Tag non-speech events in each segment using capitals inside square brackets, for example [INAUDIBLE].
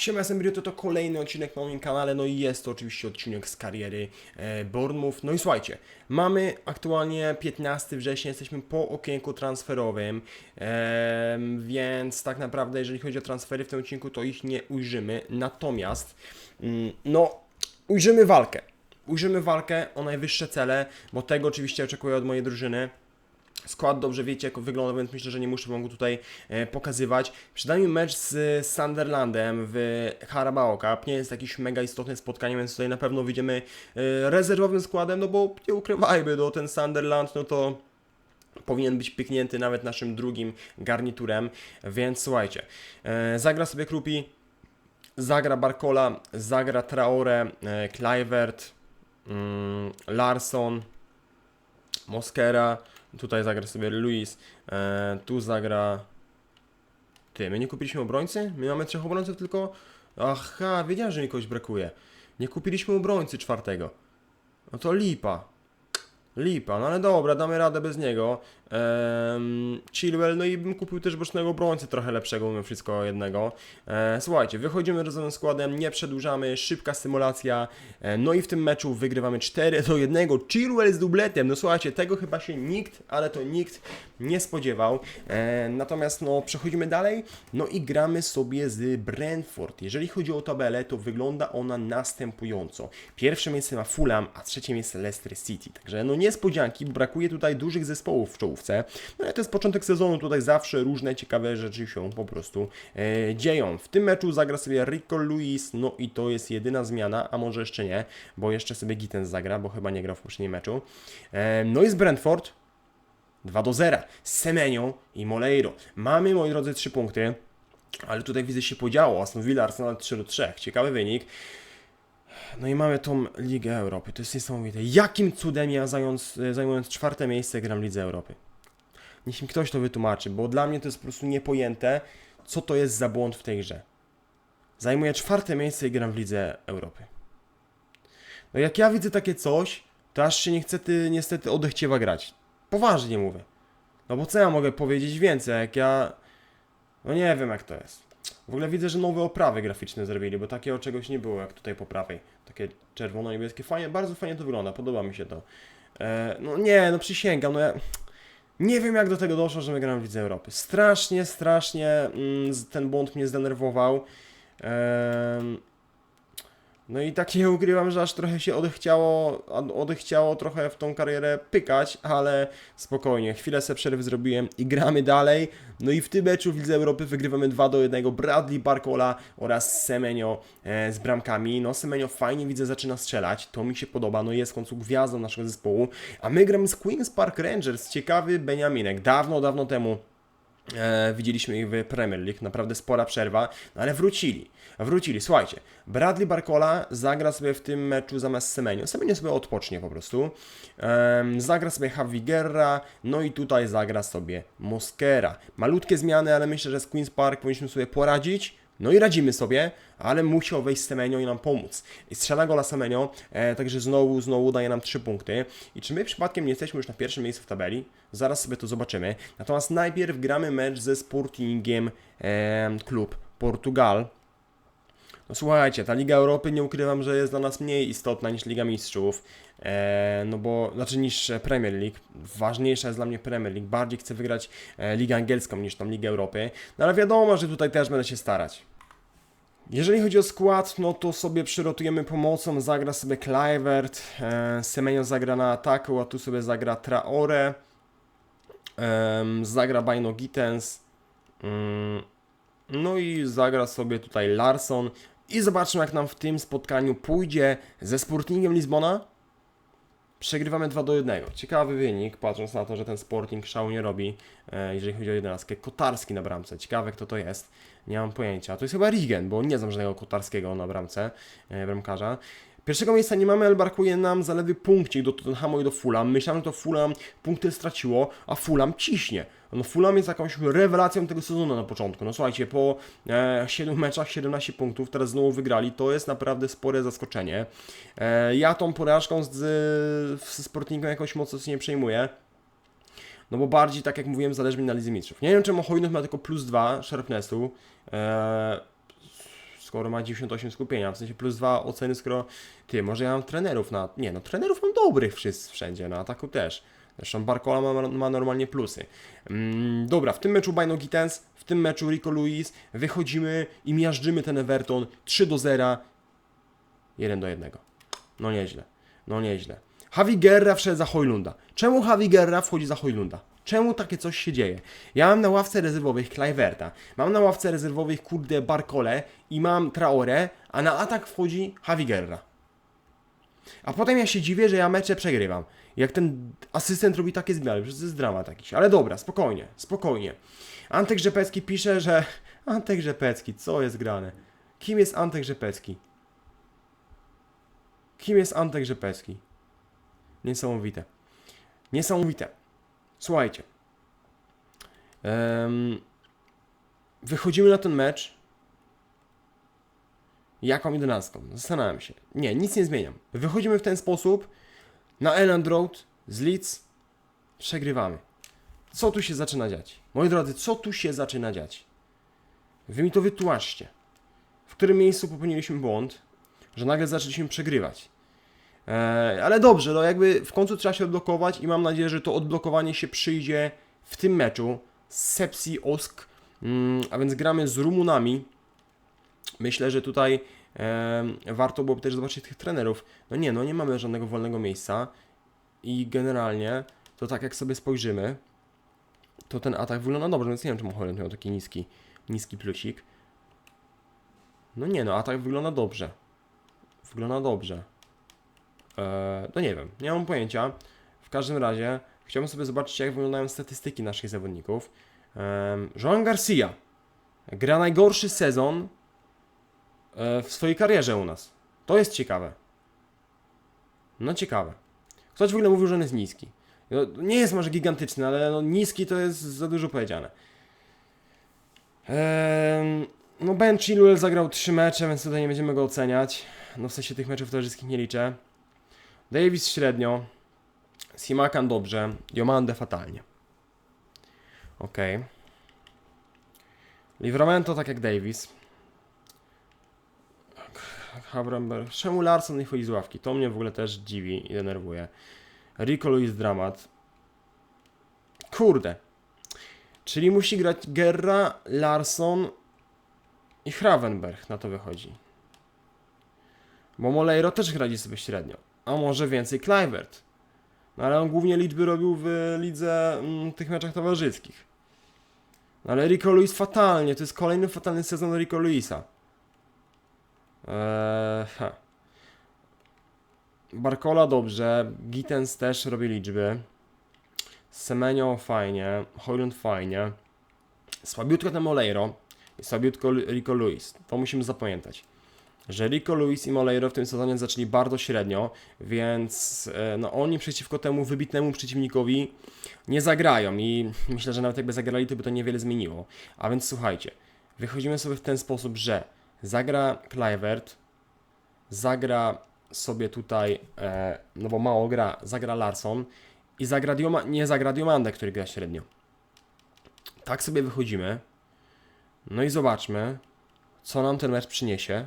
Siema, jestem Brio, to kolejny odcinek na moim kanale, no i jest to oczywiście odcinek z kariery e. No i słuchajcie, mamy aktualnie 15 września, jesteśmy po okienku transferowym, em, więc tak naprawdę jeżeli chodzi o transfery w tym odcinku, to ich nie ujrzymy. Natomiast, mm, no, ujrzymy walkę. Ujrzymy walkę o najwyższe cele, bo tego oczywiście oczekuję od mojej drużyny. Skład dobrze wiecie, jak wygląda, więc myślę, że nie muszę wam go tutaj e, pokazywać. Przynajmniej mecz z Sunderlandem w Carabao Cup nie jest jakieś mega istotne spotkanie, więc tutaj na pewno wyjdziemy e, rezerwowym składem, no bo nie ukrywajmy, no ten Sunderland, no to powinien być pyknięty nawet naszym drugim garniturem, więc słuchajcie, e, zagra sobie Krupi, zagra Barcola, zagra Traore, Kluivert, mm, Larson, Moskera, tutaj zagra sobie Luis, e, tu zagra... Ty, my nie kupiliśmy obrońcy? My mamy trzech obrońców tylko? Aha, wiedziałem, że mi kogoś brakuje. Nie kupiliśmy obrońcy czwartego. No to lipa. Lipa, no ale dobra, damy radę bez niego. Ehm, Chilwell, no i bym kupił też bocznego obrońcę trochę lepszego, mimo wszystko jednego. E, słuchajcie, wychodzimy razem składem, nie przedłużamy, szybka symulacja. E, no i w tym meczu wygrywamy 4 do 1. Chilwell z dubletem, no słuchajcie, tego chyba się nikt, ale to nikt nie spodziewał. E, natomiast no przechodzimy dalej, no i gramy sobie z Brentford. Jeżeli chodzi o tabelę, to wygląda ona następująco. Pierwsze miejsce ma Fulham, a trzecie miejsce Leicester City. Także no niespodzianki, brakuje tutaj dużych zespołów w czołówce. No ale to jest początek sezonu, tutaj zawsze różne ciekawe rzeczy się po prostu e, dzieją. W tym meczu zagra sobie Rico Luis, no i to jest jedyna zmiana, a może jeszcze nie, bo jeszcze sobie Gittens zagra, bo chyba nie grał w poprzednim meczu. E, no i z Brentford 2 do 0. Semenyo i Moleiro. Mamy, moi drodzy, 3 punkty. Ale tutaj widzę się podziało. Aston Villa, Arsenal 3 do 3. Ciekawy wynik. No i mamy tą Ligę Europy. To jest niesamowite. Jakim cudem ja zając, zajmując czwarte miejsce gram Lidze Europy? Niech mi ktoś to wytłumaczy, bo dla mnie to jest po prostu niepojęte, co to jest za błąd w tej grze. Zajmuję czwarte miejsce i gram w Lidze Europy. No jak ja widzę takie coś, to aż się nie chce ty, niestety odechciewa grać. Poważnie mówię. No bo co ja mogę powiedzieć więcej, jak ja... No nie wiem jak to jest. W ogóle widzę, że nowe oprawy graficzne zrobili, bo takiego czegoś nie było jak tutaj po prawej. Takie czerwono-niebieskie, fajnie, bardzo fajnie to wygląda, podoba mi się to. E, no nie, no przysięgam, no ja... Nie wiem jak do tego doszło, że my gramy w Lidze Europy. Strasznie, strasznie mm, ten błąd mnie zdenerwował. Em, no i tak nie ukrywam, że aż trochę się odechciało, od- odechciało trochę w tą karierę pykać, ale spokojnie, chwilę sobie przerwy zrobiłem i gramy dalej. No i w tym meczu w Lidze Europy wygrywamy 2 do 1. Bradley Barcola oraz Semenyo e, z bramkami. No Semenyo fajnie widzę zaczyna strzelać, to mi się podoba, no jest w końcu gwiazdą naszego zespołu. A my gramy z Queen's Park Rangers, ciekawy Beniaminek. Dawno, dawno temu E, widzieliśmy ich w Premier League, naprawdę spora przerwa, no ale wrócili. Wrócili, słuchajcie. Bradley Barcola zagra sobie w tym meczu zamiast Semenio. Semenio sobie odpocznie po prostu. Em, zagra sobie Javi Guerra, no i tutaj zagra sobie Moskera. Malutkie zmiany, ale myślę, że z Queen's Park powinniśmy sobie poradzić. No i radzimy sobie, ale musiał wejść Semenio i nam pomóc. I strzela gola Semenio, e, także znowu, znowu daje nam 3 punkty. I czy my przypadkiem nie jesteśmy już na pierwszym miejscu w tabeli? Zaraz sobie to zobaczymy. Natomiast najpierw gramy mecz ze Sportingiem e, Klub Portugal. No słuchajcie, ta Liga Europy nie ukrywam, że jest dla nas mniej istotna niż Liga Mistrzów. E, no bo, znaczy niż e, Premier League. Ważniejsza jest dla mnie Premier League. Bardziej chcę wygrać e, Ligę Angielską niż tą Ligę Europy. No ale wiadomo, że tutaj też będę się starać. Jeżeli chodzi o skład, no to sobie przyrotujemy pomocą. Zagra sobie Kluivert, e, Semenyo zagra na ataku, a tu sobie zagra Traore. Em, zagra Bajno Gittens. Mm, no i zagra sobie tutaj Larson. I zobaczmy, jak nam w tym spotkaniu pójdzie ze Sportingiem Lizbona. Przegrywamy 2 do 1. Ciekawy wynik, patrząc na to, że ten Sporting szału nie robi, e, jeżeli chodzi o 11. Kotarski na bramce. Ciekawe, kto to jest. Nie mam pojęcia. To jest chyba Rigen, bo nie znam żadnego Kotarskiego na bramce, e, bramkarza. Pierwszego miejsca nie mamy, ale brakuje nam zaledwie punkcik do Tottenhamu i do Fulham. Myślałem, że to Fulham punkty straciło, a Fulham ciśnie. No Fulham jest jakąś rewelacją tego sezonu na początku. No słuchajcie, po e, 7 meczach 17 punktów, teraz znowu wygrali, to jest naprawdę spore zaskoczenie. E, ja tą porażką z, z Sportingiem jakoś mocno się nie przejmuję. No bo bardziej, tak jak mówiłem, zależy mi na Lidze Mistrzów. Nie wiem czemu Hojnów ma tylko plus 2 Sharpnessu. E, skoro ma 98 skupienia, w sensie plus 2 oceny, skoro ty, może ja mam trenerów na, nie no, trenerów mam dobrych wszędzie, na ataku też. Zresztą Barcola ma, ma normalnie plusy. Mm, dobra, w tym meczu Bino Gittens, w tym meczu Rico Luis, wychodzimy i miażdżymy ten Everton 3 do 0, 1 do 1. No nieźle, no nieźle. Javi Guerra wszedł za Hojlunda. Czemu Javi Guerra wchodzi za Hojlunda? Czemu takie coś się dzieje? Ja mam na ławce rezerwowych Kluiverta, mam na ławce rezerwowych kurde Barcole i mam Traore, a na atak wchodzi Javi Guerra. A potem ja się dziwię, że ja mecze przegrywam. Jak ten asystent robi takie zmiany, przecież to jest dramat jakiś. Ale dobra, spokojnie, spokojnie. Antek Rzepecki pisze, że... [LAUGHS] Antek Rzepecki, co jest grane? Kim jest Antek Rzepecki? Kim jest Antek Rzepecki? Niesamowite. Niesamowite. Słuchajcie. Em, wychodzimy na ten mecz. Jaką jedenastką? Zastanawiam się. Nie, nic nie zmieniam. Wychodzimy w ten sposób. Na Elland Road z Leeds. Przegrywamy. Co tu się zaczyna dziać? Moi drodzy, co tu się zaczyna dziać? Wy mi to wytłumaczcie. W którym miejscu popełniliśmy błąd, że nagle zaczęliśmy przegrywać? E, ale dobrze, no jakby w końcu trzeba się odblokować i mam nadzieję, że to odblokowanie się przyjdzie w tym meczu z Sepsi Osk, mm, a więc gramy z Rumunami. Myślę, że tutaj e, warto byłoby też zobaczyć tych trenerów. No nie, no nie mamy żadnego wolnego miejsca i generalnie to tak jak sobie spojrzymy, to ten atak wygląda dobrze, więc nie wiem czemu Holland miał taki niski, niski plusik. No nie no, atak wygląda dobrze. Wygląda dobrze. Eee, no nie wiem, nie mam pojęcia. W każdym razie chciałbym sobie zobaczyć, jak wyglądają statystyki naszych zawodników. Um, Joan Garcia gra najgorszy sezon w swojej karierze u nas. To jest ciekawe. No ciekawe. Ktoś w ogóle mówił, że on jest niski. No, nie jest może gigantyczny, ale no, niski to jest za dużo powiedziane. No Ben Chilwell zagrał 3 mecze, więc tutaj nie będziemy go oceniać. No w sensie tych meczów towarzyskich nie liczę. Davis średnio. Simakan dobrze. Diomande fatalnie. Ok. Livramento tak jak Davis. Habremberg. Czemu Larson nie chodzi z ławki? To mnie w ogóle też dziwi i denerwuje. Rico Luis dramat. Kurde. Czyli musi grać Gerra, Larson i Hravenberg. Na to wychodzi. Bo Moleiro też radzi sobie średnio. A może więcej Kluivert. No ale on głównie liczby robił w lidze mm, tych meczach towarzyskich. No ale Rico Luis fatalnie. To jest kolejny fatalny sezon Rico Luisa. Eee, ha. Barcola dobrze, Gittens też robi liczby. Semenio fajnie, Hoylund fajnie. Słabiutko ten Moleiro i słabiutko Rico Luis. To musimy zapamiętać. Że Rico Luis i Moleiro w tym sezonie zaczęli bardzo średnio, więc e, no, oni przeciwko temu wybitnemu przeciwnikowi nie zagrają i myślę, że nawet jakby zagrali, to by to niewiele zmieniło. A więc słuchajcie, wychodzimy sobie w ten sposób, że zagra Kluivert, zagra sobie tutaj, e, no bo mało gra, zagra Larson i zagra Dioma, nie zagra Diomande, który gra średnio. Tak sobie wychodzimy. No i zobaczmy, co nam ten mecz przyniesie.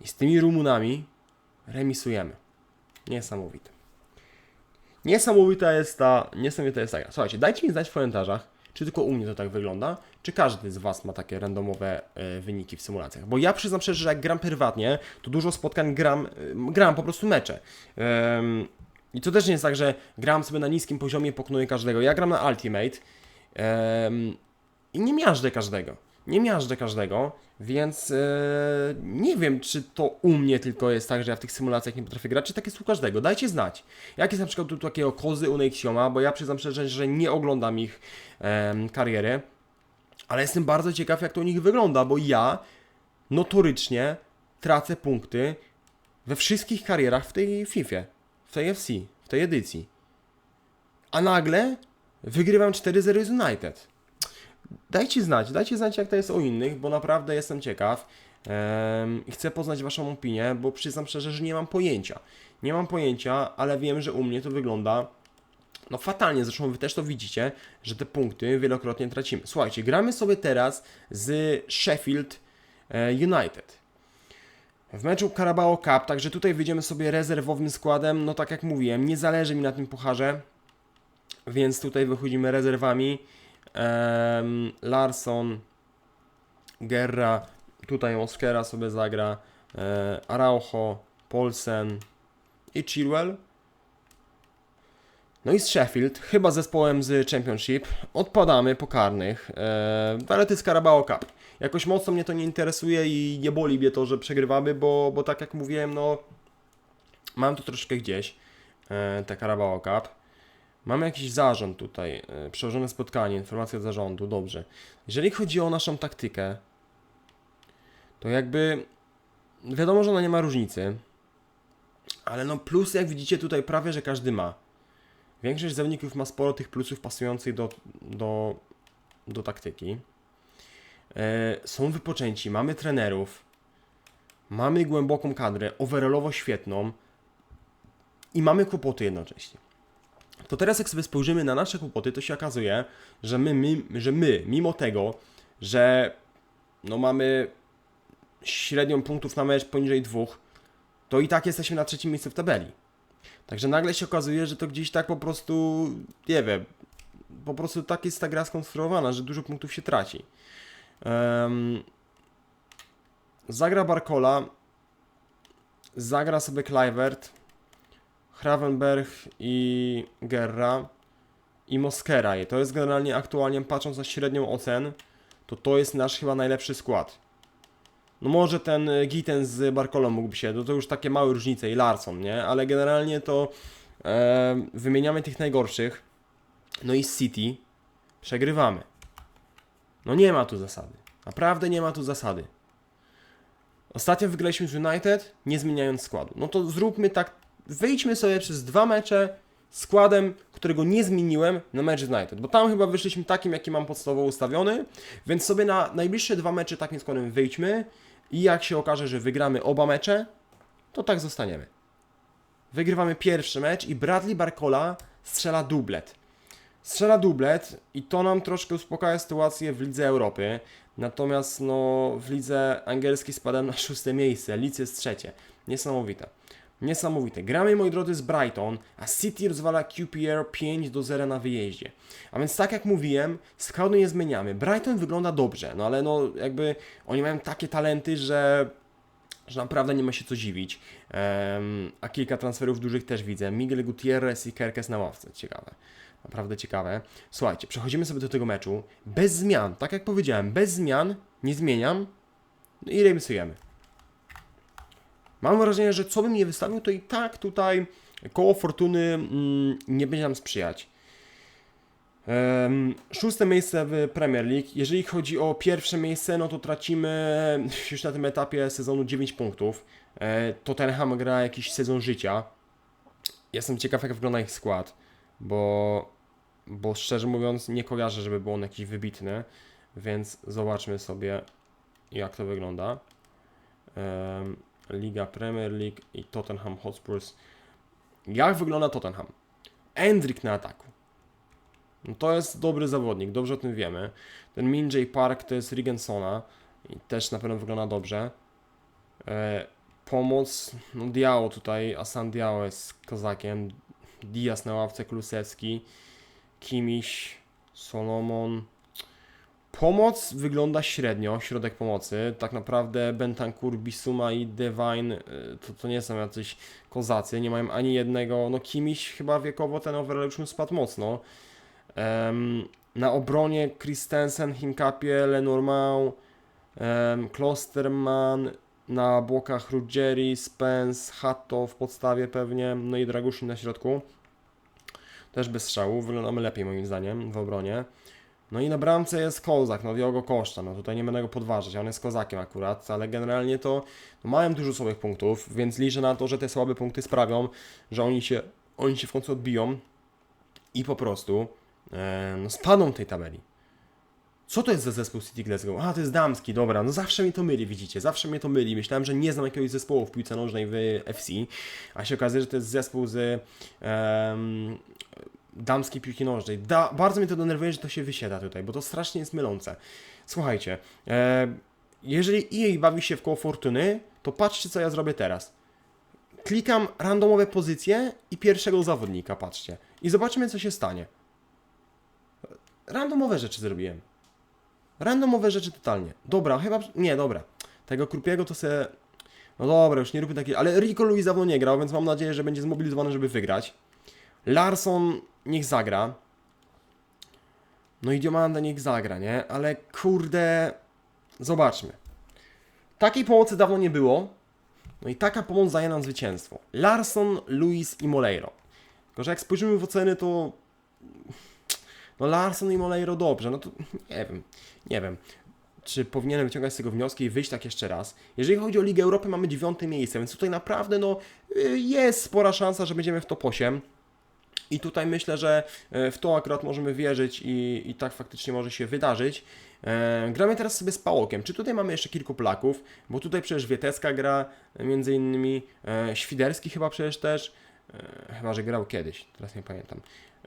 I z tymi Rumunami remisujemy. Niesamowite. Niesamowita jest ta, niesamowita jest ta gra. Słuchajcie, dajcie mi znać w komentarzach, czy tylko u mnie to tak wygląda, czy każdy z Was ma takie randomowe e, wyniki w symulacjach. Bo ja przyznam szczerze, że jak gram prywatnie, to dużo spotkań gram, e, gram po prostu mecze. I to też nie jest tak, że gram sobie na niskim poziomie, pokonuję każdego. Ja gram na Ultimate i nie miażdżę każdego. Nie miażdżę każdego, więc e, nie wiem, czy to u mnie tylko jest tak, że ja w tych symulacjach nie potrafię grać, czy tak jest u każdego. Dajcie znać. Jak jest na przykład tu takiego kozy u Nexioma, bo ja przyznam szczerze, że nie oglądam ich em, kariery, ale jestem bardzo ciekaw, jak to u nich wygląda, bo ja notorycznie tracę punkty we wszystkich karierach w tej FIFA, w tej FC, w tej edycji. A nagle wygrywam 4-0 z United. Dajcie znać, dajcie znać jak to jest u innych, bo naprawdę jestem ciekaw i chcę poznać Waszą opinię, bo przyznam szczerze, że nie mam pojęcia. Nie mam pojęcia, ale wiem, że u mnie to wygląda no fatalnie, zresztą Wy też to widzicie, że te punkty wielokrotnie tracimy. Słuchajcie, gramy sobie teraz z Sheffield e, United. W meczu Carabao Cup, także tutaj wyjdziemy sobie rezerwowym składem, no tak jak mówiłem, nie zależy mi na tym pucharze, więc tutaj wychodzimy rezerwami. Em, Larson, Guerra, tutaj Oskera sobie zagra, e, Araujo, Polsen i Chilwell. No i z Sheffield, chyba zespołem z Championship, odpadamy po karnych, e, ale to jest Carabao Cup. Jakoś mocno mnie to nie interesuje i nie boli mnie to, że przegrywamy, bo, bo tak jak mówiłem, no mam tu troszkę gdzieś e, te Carabao Cup. Mamy jakiś zarząd tutaj, e, przełożone spotkanie, informacja zarządu, dobrze. Jeżeli chodzi o naszą taktykę, to jakby wiadomo, że ona nie ma różnicy, ale no plus jak widzicie tutaj prawie, że każdy ma. Większość zawodników ma sporo tych plusów pasujących do, do, do taktyki. E, są wypoczęci, mamy trenerów, mamy głęboką kadrę, overallowo świetną i mamy kłopoty jednocześnie. To teraz jak sobie spojrzymy na nasze kłopoty, to się okazuje, że my, my, że my mimo tego, że no mamy średnią punktów na mecz poniżej dwóch, to i tak jesteśmy na trzecim miejscu w tabeli. Także nagle się okazuje, że to gdzieś tak po prostu, nie wiem, po prostu tak jest ta gra skonstruowana, że dużo punktów się traci. Um, zagra Barcola, zagra sobie Kluivert, Hravenberg i Guerra i Moskera. I to jest generalnie aktualnie, patrząc na średnią ocen, to to jest nasz chyba najlepszy skład. No może ten e, Gitten z Barkolą mógłby się, no to już takie małe różnice i Larson, nie? Ale generalnie to e, wymieniamy tych najgorszych. No i City przegrywamy. No nie ma tu zasady. Naprawdę nie ma tu zasady. Ostatnio wygraliśmy z United, nie zmieniając składu. No to zróbmy tak, wyjdźmy sobie przez dwa mecze składem, którego nie zmieniłem na mecz z United, bo tam chyba wyszliśmy takim, jaki mam podstawowo ustawiony, więc sobie na najbliższe dwa mecze takim składem wyjdźmy i jak się okaże, że wygramy oba mecze, to tak zostaniemy. Wygrywamy pierwszy mecz i Bradley Barcola strzela dublet. Strzela dublet i to nam troszkę uspokaja sytuację w Lidze Europy. Natomiast no, w Lidze Angielskiej spadam na szóste miejsce, Leeds jest trzecie. Niesamowite. Niesamowite. Gramy, moi drodzy, z Brighton, a City rozwala QPR 5 do 0 na wyjeździe. A więc tak jak mówiłem, składu nie zmieniamy. Brighton wygląda dobrze, no ale no jakby oni mają takie talenty, że że naprawdę nie ma się co dziwić. Em, a kilka transferów dużych też widzę. Miguel Gutierrez i Kerkes na ławce. Ciekawe. Naprawdę ciekawe. Słuchajcie, przechodzimy sobie do tego meczu. Bez zmian, tak jak powiedziałem, bez zmian, nie zmieniam no i remisujemy. Mam wrażenie, że co bym nie wystawił, to i tak tutaj koło fortuny mm, nie będzie nam sprzyjać. Szóste miejsce w Premier League. Jeżeli chodzi o pierwsze miejsce, no to tracimy [LAUGHS] już na tym etapie sezonu 9 punktów. E, Tottenham gra jakiś sezon życia. Jestem ciekaw, jak wygląda ich skład, bo, bo szczerze mówiąc, nie kojarzę, żeby był on jakiś wybitny, więc zobaczmy sobie, jak to wygląda. Liga Premier League i Tottenham Hotspurs. Jak wygląda Tottenham? Endrick na ataku. No to jest dobry zawodnik, dobrze o tym wiemy. Ten Min Park to jest Rigensona i też na pewno wygląda dobrze. E, pomoc, no Diało tutaj, Asan Diało jest kozakiem. Diaz na ławce, Klusewski, Kimiś, Solomon. Pomoc wygląda średnio, środek pomocy. Tak naprawdę Bentancur, Bisuma i Devine y, to, to nie są jacyś kozacy, nie mają ani jednego. No Kimiś chyba wiekowo ten overall już mu spadł mocno. Em, na obronie Christensen, Hinkapie, Lenormand, um, Klosterman, na bokach Ruggeri, Spence, Hatto w podstawie pewnie, no i Draguszin na środku. Też bez strzału, wyglądamy lepiej moim zdaniem w obronie. No i na bramce jest Kozak, no Diogo Koszta, no tutaj nie będę go podważać, on jest kozakiem akurat, ale generalnie to no mają dużo słabych punktów, więc liczę na to, że te słabe punkty sprawią, że oni się, oni się w końcu odbiją i po prostu e, no, spadną tej tabeli. Co to jest za zespół City Glasgow? A, to jest damski, dobra, no zawsze mnie to myli, widzicie, zawsze mnie to myli. Myślałem, że nie znam jakiegoś zespołu w piłce nożnej w FC, a się okazuje, że to jest zespół z em, damskiej piłki nożnej. Da, bardzo mnie to denerwuje, że to się wysiada tutaj, bo to strasznie jest mylące. Słuchajcie, e, jeżeli EA bawi się w koło fortuny, to patrzcie co ja zrobię teraz. Klikam randomowe pozycje i pierwszego zawodnika, patrzcie. I zobaczymy co się stanie. Randomowe rzeczy zrobiłem. Randomowe rzeczy totalnie. Dobra, chyba. Nie, dobra. Tego krupiego to se. No dobra, już nie róbmy takiej. Ale Rico Louis dawno nie grał, więc mam nadzieję, że będzie zmobilizowany, żeby wygrać. Larson niech zagra. No i Diomanda niech zagra, nie? Ale kurde. Zobaczmy. Takiej pomocy dawno nie było. No i taka pomoc daje nam zwycięstwo. Larson, Luis i Moleiro. Tylko, że jak spojrzymy w oceny, to no Larson i Moleiro dobrze, no to [LAUGHS] nie wiem, nie wiem. Czy powinienem wyciągać z tego wnioski i wyjść tak jeszcze raz? Jeżeli chodzi o Ligę Europy, mamy dziewiąte miejsce, więc tutaj naprawdę no, y, jest spora szansa, że będziemy w top 8. I tutaj myślę, że e, w to akurat możemy wierzyć i, i tak faktycznie może się wydarzyć. E, gramy teraz sobie z Pałokiem. Czy tutaj mamy jeszcze kilku Polaków? Bo tutaj przecież Wieteska gra, e, między innymi e, Świderski chyba przecież też. E, chyba, że grał kiedyś, teraz nie pamiętam.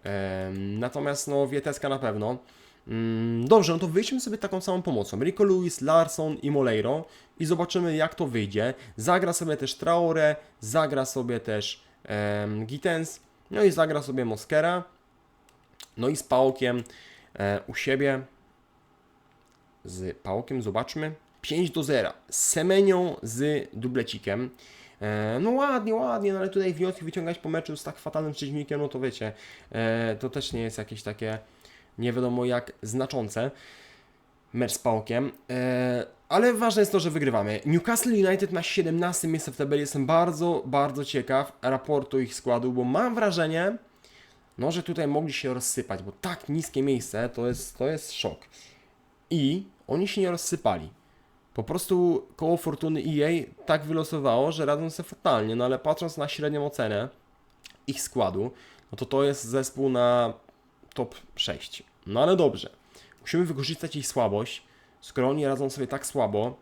E, natomiast no Wieteska na pewno. Mm, Dobrze, no to wyjdźmy sobie taką samą pomocą. Rico Lewis, Larson i Moleiro i zobaczymy jak to wyjdzie. Zagra sobie też Traore, zagra sobie też em, Gittens, no i zagra sobie Moskera. No i z Pałkiem e, u siebie. Z Pałkiem zobaczmy. 5 do 0. Z Semenią z dublecikiem. E, no ładnie, ładnie, no ale tutaj wnioski wyciągać po meczu z tak fatalnym przeciwnikiem, no to wiecie, e, to też nie jest jakieś takie nie wiadomo jak znaczące. Mecz z Pałkiem. Ale ważne jest to, że wygrywamy. Newcastle United na 17 miejsce w tabeli. Jestem bardzo, bardzo ciekaw raportu ich składu, bo mam wrażenie, no, że tutaj mogli się rozsypać, bo tak niskie miejsce to jest, to jest szok. I oni się nie rozsypali. Po prostu koło fortuny EA tak wylosowało, że radzą sobie fatalnie, no ale patrząc na średnią ocenę ich składu, no to to jest zespół na top 6. No ale dobrze. Musimy wykorzystać ich słabość. Skoro oni radzą sobie tak słabo,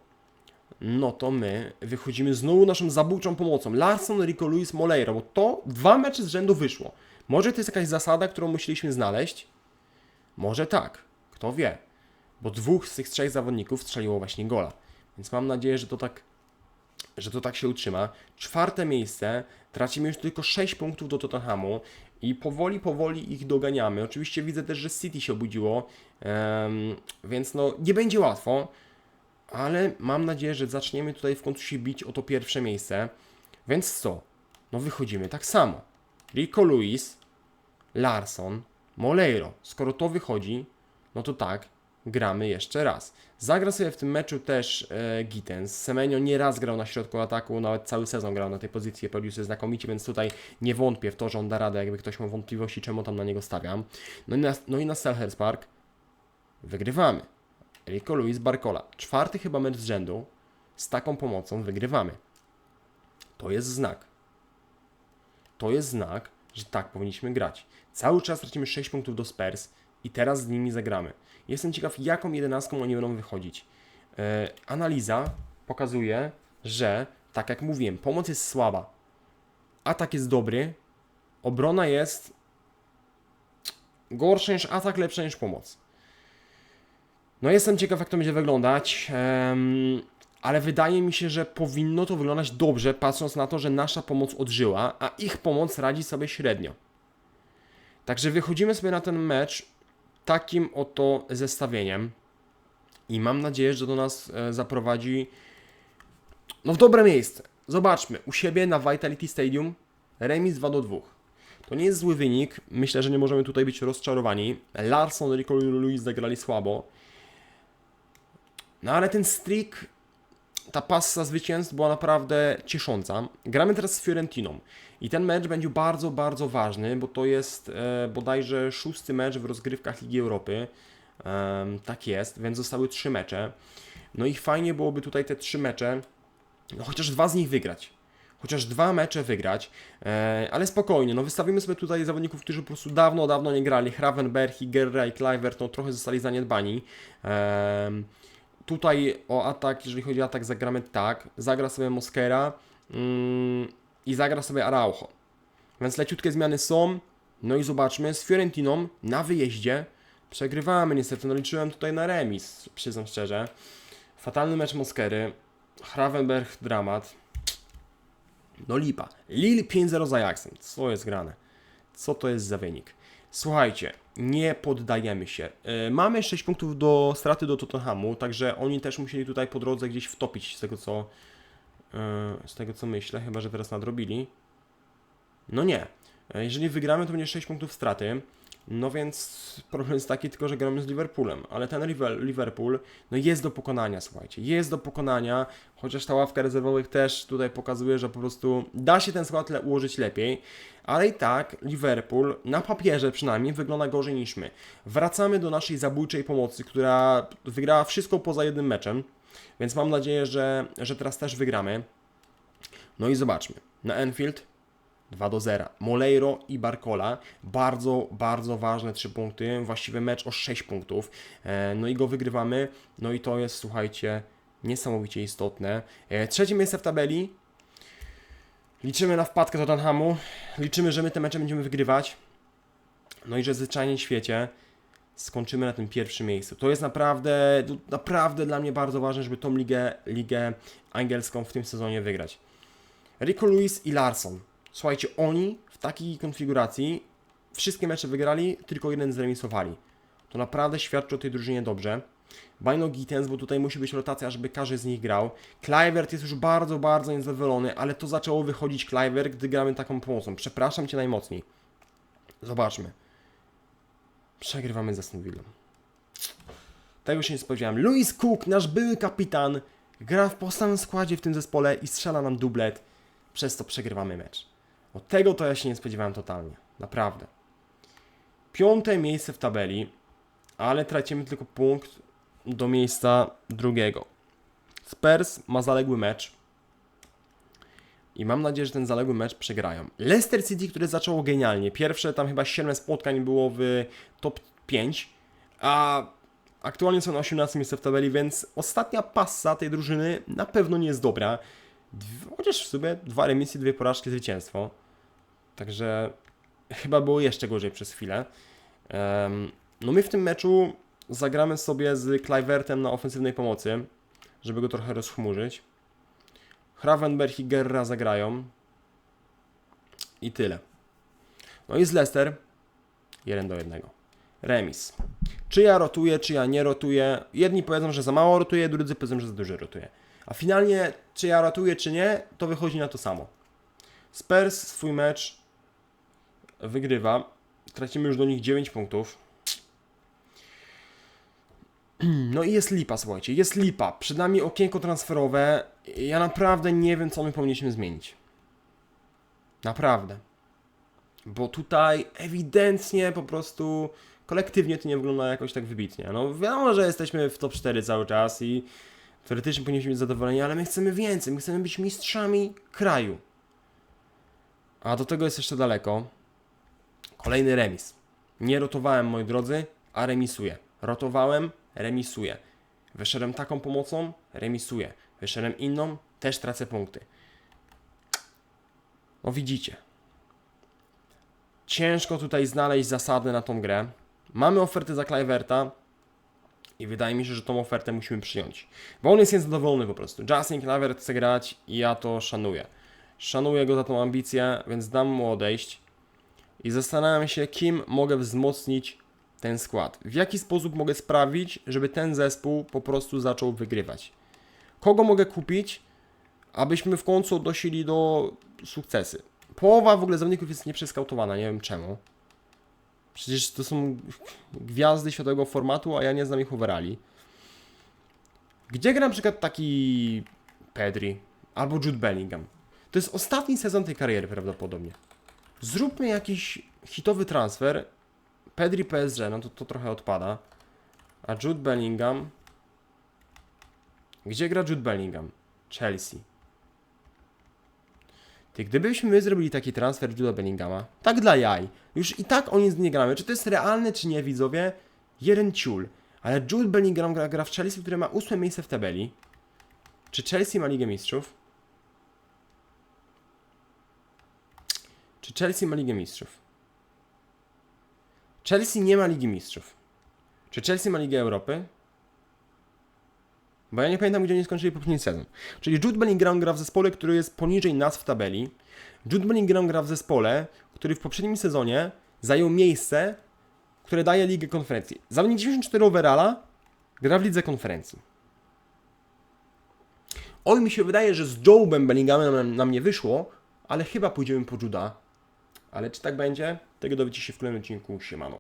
no to my wychodzimy znowu naszą zabójczą pomocą. Larson, Rico Luis, Moleiro, bo to dwa mecze z rzędu wyszło. Może to jest jakaś zasada, którą musieliśmy znaleźć? Może tak. Kto wie. Bo dwóch z tych trzech zawodników strzeliło właśnie gola. Więc mam nadzieję, że to tak że to tak się utrzyma. Czwarte miejsce, tracimy już tylko 6 punktów do Tottenhamu i powoli, powoli ich doganiamy. Oczywiście widzę też, że City się obudziło, więc no nie będzie łatwo, ale mam nadzieję, że zaczniemy tutaj w końcu się bić o to pierwsze miejsce. Więc co? No wychodzimy tak samo. Rico Luis, Larson, Moleiro. Skoro to wychodzi, no to tak, gramy jeszcze raz. Zagra sobie w tym meczu też e, Gittens. Semenyo nie raz grał na środku ataku, nawet cały sezon grał na tej pozycji, poradził sobie znakomicie, więc tutaj nie wątpię w to, że on da radę, jakby ktoś miał wątpliwości, czemu tam na niego stawiam. No i na, no i na Selhurst Park wygrywamy. Rico Luis Barcola. Czwarty chyba mecz z rzędu. Z taką pomocą wygrywamy. To jest znak. To jest znak, że tak powinniśmy grać. Cały czas tracimy 6 punktów do Spurs i teraz z nimi zagramy. Jestem ciekaw, jaką jedenastką oni będą wychodzić. E, analiza pokazuje, że, tak jak mówiłem, pomoc jest słaba. Atak jest dobry, obrona jest gorsza niż atak, lepsza niż pomoc. No jestem ciekaw, jak to będzie wyglądać, ale wydaje mi się, że powinno to wyglądać dobrze, patrząc na to, że nasza pomoc odżyła, a ich pomoc radzi sobie średnio. Także wychodzimy sobie na ten mecz takim oto zestawieniem i mam nadzieję, że do nas e, zaprowadzi no w dobre miejsce. Zobaczmy, u siebie na Vitality Stadium remis 2 do 2. To nie jest zły wynik, myślę, że nie możemy tutaj być rozczarowani. Larson, Rico Luis zagrali słabo. No ale ten streak, ta passa zwycięstw była naprawdę ciesząca. Gramy teraz z Fiorentiną i ten mecz będzie bardzo, bardzo ważny, bo to jest e, bodajże szósty mecz w rozgrywkach Ligi Europy. Em, tak jest, więc zostały trzy mecze. No i fajnie byłoby tutaj te trzy mecze, no chociaż dwa z nich wygrać. Chociaż dwa mecze wygrać, e, ale spokojnie, no wystawimy sobie tutaj zawodników, którzy po prostu dawno, dawno nie grali. Hravenberg, Gerra i no trochę zostali zaniedbani. Tutaj o atak, jeżeli chodzi o atak, zagramy tak. Zagra sobie Moskera mm, i zagra sobie Araujo. Więc leciutkie zmiany są. No i zobaczmy, z Fiorentiną na wyjeździe przegrywamy niestety. No liczyłem tutaj na remis, przyznam szczerze. Fatalny mecz Moskery. Hravenberg dramat. No lipa. Lille 5-0 z Ajaxem. Co jest grane? Co to jest za wynik? Słuchajcie, nie poddajemy się. Yy, mamy 6 punktów do straty do Tottenhamu, także oni też musieli tutaj po drodze gdzieś wtopić z tego co yy, z tego co myślę, chyba że teraz nadrobili. No nie. Yy, Jeżeli wygramy, to będzie 6 punktów straty. No więc problem jest taki tylko, że gramy z Liverpoolem, ale ten Liver- Liverpool no jest do pokonania, słuchajcie, jest do pokonania, chociaż ta ławka rezerwowych też tutaj pokazuje, że po prostu da się ten skład ułożyć lepiej, ale i tak Liverpool na papierze przynajmniej wygląda gorzej niż my. Wracamy do naszej zabójczej pomocy, która wygrała wszystko poza jednym meczem, więc mam nadzieję, że, że teraz też wygramy. No i zobaczmy, na Enfield 2 do 0. Moleiro i Barcola. Bardzo, bardzo ważne 3 punkty. Właściwy mecz o 6 punktów. E, No i go wygrywamy. No i to jest, słuchajcie, niesamowicie istotne. E, Trzecie miejsce w tabeli. Liczymy na wpadkę Tottenhamu. Liczymy, że my te mecze będziemy wygrywać. No i że zwyczajnie w świecie skończymy na tym pierwszym miejscu. To jest naprawdę, naprawdę dla mnie bardzo ważne, żeby tą ligę, ligę angielską w tym sezonie wygrać. Rico Lewis i Larson. Słuchajcie, oni w takiej konfiguracji wszystkie mecze wygrali, tylko jeden zremisowali. To naprawdę świadczy o tej drużynie dobrze. Bajno Gittens, bo tutaj musi być rotacja, żeby każdy z nich grał. Kluivert jest już bardzo, bardzo niezadowolony, ale to zaczęło wychodzić Kluivert, gdy gramy taką pomocą. Przepraszam Cię najmocniej. Zobaczmy. Przegrywamy ze Aston. Tego się nie spodziewałem. Louis Cook, nasz były kapitan, gra w podstawowym składzie w tym zespole i strzela nam dublet. Przez to przegrywamy mecz. Od tego to ja się nie spodziewałem totalnie. Naprawdę. Piąte miejsce w tabeli, ale tracimy tylko punkt do miejsca drugiego. Spurs ma zaległy mecz. I mam nadzieję, że ten zaległy mecz przegrają. Leicester City, które zaczęło genialnie. Pierwsze tam chyba 7 spotkań było w top 5, a aktualnie są na 18 miejsce w tabeli, więc ostatnia passa tej drużyny na pewno nie jest dobra. Chociaż w sumie dwa remisje, dwie porażki, zwycięstwo. Także chyba było jeszcze gorzej przez chwilę. No my w tym meczu zagramy sobie z Kluivertem na ofensywnej pomocy, żeby go trochę rozchmurzyć. Hravenberg i Gerra zagrają. I tyle. No i z Leicester 1 do 1. Remis. Czy ja rotuję, czy ja nie rotuję? Jedni powiedzą, że za mało rotuję, drudzy powiedzą, że za dużo rotuję. A finalnie, czy ja ratuję, czy nie, to wychodzi na to samo. Spurs swój mecz wygrywa. Tracimy już do nich 9 punktów. [CLEARS THROAT] No i jest lipa, słuchajcie, jest lipa. Przed nami okienko transferowe. Ja naprawdę nie wiem, co my powinniśmy zmienić. Naprawdę. Bo tutaj ewidentnie po prostu kolektywnie to nie wygląda jakoś tak wybitnie. No wiadomo, że jesteśmy w top 4 cały czas i teoretycznie powinniśmy być zadowoleni, ale my chcemy więcej, my chcemy być mistrzami kraju. A do tego jest jeszcze daleko. Kolejny remis. Nie rotowałem, moi drodzy, a remisuję. Rotowałem, remisuję. Wyszedłem taką pomocą, remisuję. Wyszedłem inną, też tracę punkty. No widzicie. Ciężko tutaj znaleźć zasady na tą grę. Mamy ofertę za Kluiverta i wydaje mi się, że tą ofertę musimy przyjąć. Bo on jest niezadowolony po prostu. Justin Kluivert chce grać i ja to szanuję. Szanuję go za tą ambicję, więc dam mu odejść. I zastanawiam się, kim mogę wzmocnić ten skład. W jaki sposób mogę sprawić, żeby ten zespół po prostu zaczął wygrywać. Kogo mogę kupić, abyśmy w końcu odnosili do sukcesy. Połowa w ogóle zawodników jest nieprzeskautowana, nie wiem czemu. Przecież to są gwiazdy światowego formatu, a ja nie znam ich overalli. Gdzie gra na przykład taki Pedri albo Jude Bellingham? To jest ostatni sezon tej kariery prawdopodobnie. Zróbmy jakiś hitowy transfer. Pedri PSG, no to to trochę odpada. A Jude Bellingham. Gdzie gra Jude Bellingham? Chelsea. Gdybyśmy my zrobili taki transfer Jude'a Bellinghama, tak dla jaj, już i tak o nic nie gramy, czy to jest realne, czy nie, widzowie, jeden ciul, ale Jude Bellingham gra, gra w Chelsea, które ma ósme miejsce w tabeli. Czy Chelsea ma Ligę Mistrzów? Czy Chelsea ma Ligę Mistrzów? Chelsea nie ma Ligi Mistrzów. Czy Chelsea ma Ligę Europy? Bo ja nie pamiętam, gdzie oni skończyli poprzedni sezon. Czyli Jude Bellingham gra w zespole, który jest poniżej nas w tabeli. Jude Bellingham gra w zespole, który w poprzednim sezonie zajął miejsce, które daje Ligę Konferencji. Zawodnik 94 overalla gra w Lidze Konferencji. Oj, mi się wydaje, że z Joe'em Bellinghamem nam, nam nie wyszło, ale chyba pójdziemy po Juda. Ale czy tak będzie? Tego dowiecie się w kolejnym odcinku. Siemano.